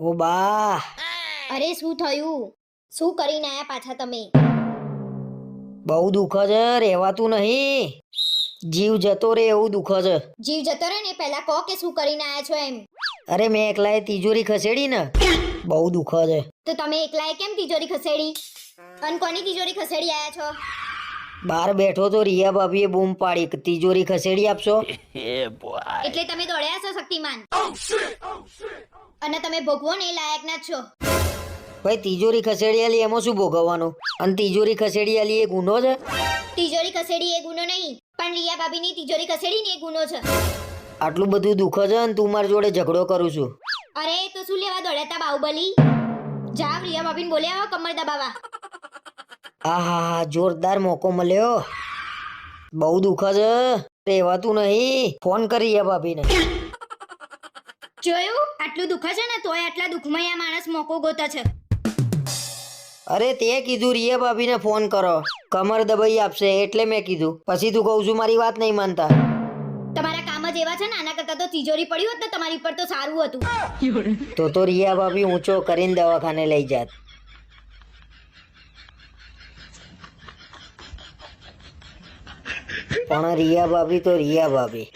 ઓ બા. અરે શું થયું? શું કરીને આયા પાછા તમે? બહુ દુઃખ છે રહેવાતું નહીં. જીવ જતો રે એવું દુઃખ છે. જીવ જતો રહે ને પહેલા કહો કે શું કરીને આયા છો એમ. અરે મેં એકલાએ તિજોરી ખસેડી ને. બહુ દુઃખ છે. તો તમે એકલાએ કેમ તિજોરી ખસેડી? અને કોની તિજોરી ખસેડી આયા છો? બહાર બેઠો તો રિયા ભાભીએ બૂમ પાડી કે તિજોરી ખસેડી આપશો? એટલે તમે દોડ્યા છો શક્તિમાન? અને તમે ભોગવો ને એ લાયક ના છો. ભાઈ તિજોરી ખસેડી આલી એમાં શું ભોગવવાનું? અને તિજોરી ખસેડી આલી એ ગુનો છે? તિજોરી ખસેડી એ ગુનો નહીં પણ રિયા ભાભીની તિજોરી ખસેડી ને એ ગુનો છે. આટલું બધું દુઃખ છે અને તું મારી જોડે ઝઘડો કરું છું. અરે તો શું લેવા દોડ્યા તા બાહુબલી? જાવ રિયા ભાભીને બોલ્યા આવો કમર દબાવા આહા જોરદાર મોકો મળ્યો. બહુ દુઃખ છે. રહેવાતું નહીં. ફોન કરી રિયા ભાભીને. જોયું? આટલું દુઃખ છે ને તોય આટલા દુઃખમાં આ માણસ મોકો ગોતે છે. અરે તે કીધું રિયા ભાભીને ફોન કરો. કમર દબાઈ આપશે એટલે મેં કીધું. પછી તું કહું છું મારી વાત નહીં માનતા. તમારા કામ જ એવા છે ને આના કરતા તો તિજોરી પડી હોત ને તમારી પર તો સારું હતું. તો તો રિયા ભાભી ઊંચો કરીને દવાખાને લઈ જાત. પણ રિયા ભાભી તો રિયા ભાભી.